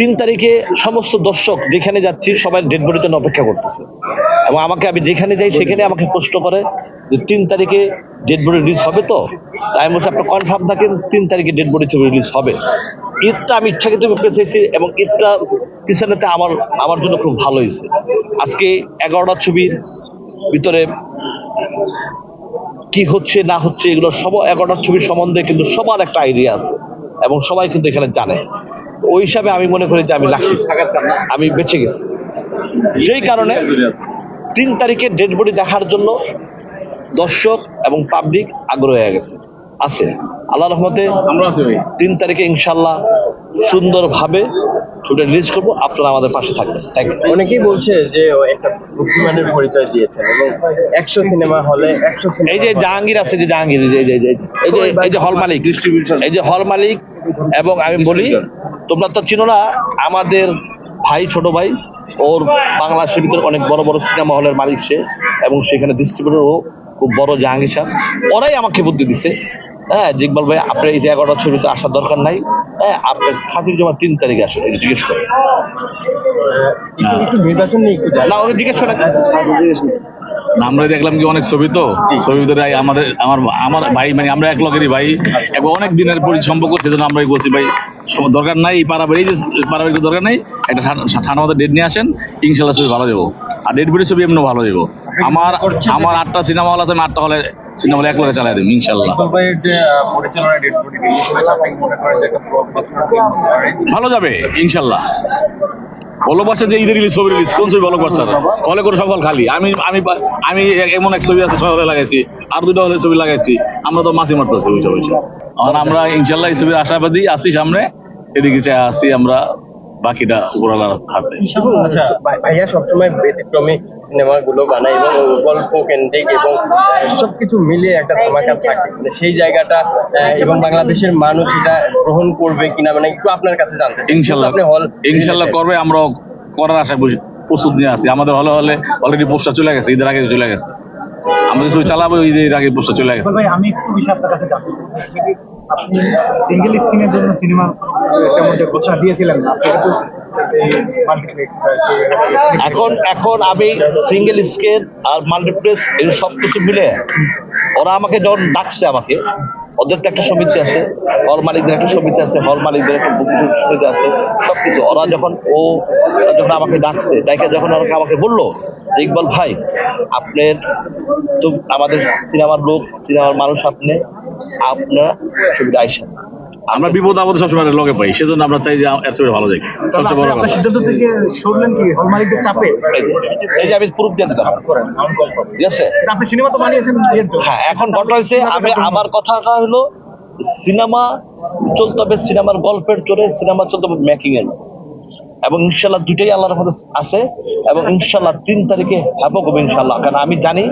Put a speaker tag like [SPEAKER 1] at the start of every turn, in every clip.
[SPEAKER 1] তিন তারিখে সমস্ত দর্শক যেখানে যাচ্ছি, সবাই ডেড বডির জন্য অপেক্ষা করতেছে। এবং আমাকে আমি যেখানে যাই সেখানে আমাকে প্রশ্ন করে যে তিন তারিখে ডেড বডি রিলিজ হবে তো? তাই বলছি, আপনার কনফার্ম থাকেন, তিন তারিখে ডেড বডি ছবি রিলিজ হবে। ঈদটা আমি ইচ্ছাকৃত পেয়েছি এবং ঈদটা পিছনেতে আমার আমার জন্য খুব ভালো হয়েছে। আজকে এগারোটা ছবির ভিতরে কি হচ্ছে, না হচ্ছে, এগুলো সব এগারোটা ছবির সম্বন্ধে কিন্তু সবার একটা আইডিয়া আছে এবং সবাই কিন্তু এখানে জানে। ওই হিসাবে আমি মনে করি যে আমি লাখি আমি বেঁচে গেছি। যেই কারণে তিন তারিখে ডেড বডি দেখার জন্য দর্শক এবং পাবলিক আগ্রহ হয়ে গেছে। আছে। আল্লাহ রহমতে
[SPEAKER 2] আমরা আছি ভাই।
[SPEAKER 1] তিন তারিখে ইনশাল্লাহ সুন্দরভাবে ছুটে রিলিজ করব। আপনারা আমাদের পাশে থাকবেন। থ্যাংক ইউ
[SPEAKER 3] অনেকেই বলছে যে একটা বুদ্ধিমানের পরিচয় দিয়েছেন এবং একশো সিনেমা হলে একশো
[SPEAKER 1] এই যে জাহাঙ্গীর আছে যে জাহাঙ্গীর এই যে এই এই যে এই যে এই যে হল মালিক। এই যে হল মালিক এবং আমি বলি তোমরা তো চিনো না আমাদের ভাই ছোট ভাই ওর বাংলাদেশের ভিতরে অনেক বড় বড় সিনেমা হলের মালিক সে এবং সেখানে ডিস্ট্রিবিউটরও খুব বড় জাহাঙ্গীর সাহেব ওরাই আমাকে বুদ্ধি দিছে। হ্যাঁ যে ইকবাল ভাই আপনার এই যে এগারোটা ছবিতে আসার দরকার নাই। হ্যাঁ আপনার খাতির জমা তিন তারিখে আসে এটা জিজ্ঞেস করে না ওকে জিজ্ঞেস করে
[SPEAKER 2] না, আমরা দেখলাম কি অনেক ছবি তো? ছবি ভিতরে আমাদের আমার আমার ভাই মানে আমরা এক লগেরই ভাই এবং অনেক দিনের পরি সম্পর্ক সেজন্য আমরা বলছি ভাই দরকার নাই এই পারাবাড়ি যে পারাবাড়ি দরকার নাই একটা ঠান- ঠান্ডা মাথায় ডেট নিয়ে আসেন ইনশাল্লাহ ছবি ভালো দেবো। আর ডেট বডি ছবি এমনি ভালো দেবো। আমার আমার আটটা সিনেমা হল আছে আমি আটটা হলে সিনেমা হলে এক লগে চালাই দেবো ইনশাল্লাহ। ভালো যাবে ইনশাল্লাহ। ভালোবাসা যে ঈদের রিলিজ ছবি রিলিজ কোন ছবি ভালোবাসা হলে করে সব হল খালি। আমি আমি আমি এমন এক ছবি আছে ছয় হলে লাগাইছি আর দুটো হলে ছবি লাগাইছি আমরা তো মাছি মারতেছি ওই ছবি আর আমরা ইনশাল্লাহ এই ছবির আশাবাদী আছি সামনে। এদিকে চাই আসি আমরা বাকিটা উপরওয়ালার হাতে।
[SPEAKER 3] আচ্ছা ভাইয়া সবসময় ব্যতিক্রমী সিনেমাগুলো বানায় এবং গল্প কেন্দ্রিক এবং সবকিছু মিলিয়ে একটা ধামাকা থাকে। মানে সেই জায়গাটা এবং বাংলাদেশের মানুষ এটা গ্রহণ করবে কিনা মানে একটু আপনার কাছে জানতে
[SPEAKER 2] ইনশাল্লাহ
[SPEAKER 3] আপনি হল
[SPEAKER 2] ইনশাল্লাহ করবে আমরা করার আশা প্রস্তুত নিয়ে আছি। আমাদের হলে হলে অলরেডি পোস্টার চলে গেছে ঈদের আগে চলে গেছে। আমাদের ছবি চালাবো ঈদের আগে পোস্টার চলে গেছে।
[SPEAKER 4] ভাই আমি একটু বিষয় আপনার কাছে জানতে আপনি সিঙ্গেল স্ক্রিনের জন্য সিনেমা যে ঘোষণা দিয়েছিলেন না। আপনি কিন্তু
[SPEAKER 1] এখন এখন আমি সিঙ্গেল স্ক্রিন আর মাল্টিপ্লেক্স এই সব কিছু মিলে ওরা আমাকে যখন ডাকছে আমাকে ওদের তো একটা সমিতি আছে হল মালিকদের একটা সমিতি আছে হল মালিকদের একটা সমিতি আছে সবকিছু। ওরা যখন ও যখন আমাকে ডাকছে ডাকে যখন ওরা আমাকে বলল ইকবাল ভাই আপনার তো আমাদের সিনেমার লোক সিনেমার মানুষ আপনি আপনারা ছবিটা আইসেন
[SPEAKER 2] আমরা বিপদ আপদ সবসময় লগে পাই সেজন্য আমরা চাই যে এর ছবি ভালো যায় সবচেয়ে বড় কথা।
[SPEAKER 4] সিদ্ধান্ত থেকে সরলেন কি? হল মালিকদের চাপে?
[SPEAKER 1] এই যে- আমি প্রুফ দিয়ে দিলাম। ঠিক আছে?
[SPEAKER 4] আপনি সিনেমা তো বানিয়েছেন
[SPEAKER 1] হ্যাঁ এখন ঘটনা হয়েছে আমি আমার কথাটা হলো সিনেমা চলতে হবে সিনেমার গল্পের জোরে সিনেমা চলতে হবে মেকিং এর। এবং ইনশাল্লাহ দুইটাই আল্লাহর রহমতে আছে এবং ইনশাল্লাহ তিন তারিখে হ্যাপক হবে ইনশাল্লাহ কারণ আমি জানি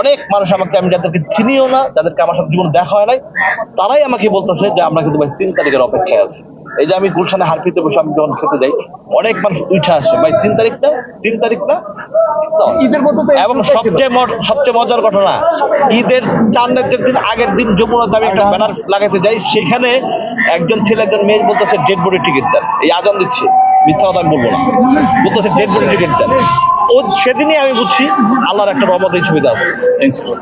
[SPEAKER 1] অনেক মানুষ আমাকে আমি যাদেরকে চিনিও না যাদেরকে আমার সাথে জীবনে দেখা হয় নাই তারাই আমাকে বলতেছে যে আমরা কিন্তু ভাই তিন তারিখের অপেক্ষায় আছি। এই যে আমি গুলশানে হারফিতে বসে আমি যখন খেতে যাই অনেক মানুষ উঠে আসে ভাই তিন তারিখ না? তিন তারিখ না?
[SPEAKER 4] ঈদের মধ্যে
[SPEAKER 1] এবং সবচেয়ে সবচেয়ে মজার ঘটনা ঈদের চার দিন আগের দিন যমুনাতে আমি একটা ব্যানার লাগাতে যাই সেখানে একজন ছেলে একজন মেয়ে বলতেছে ডেড বডি টিকিট দেন। এই আজান দিচ্ছে। মিথ্যা আমি বলব না। বলতেছে ডেড বডি ও সেদিনই আমি বুঝছি, আল্লাহর একটা রহমত এই ছবিতে আছে।
[SPEAKER 2] Thanks.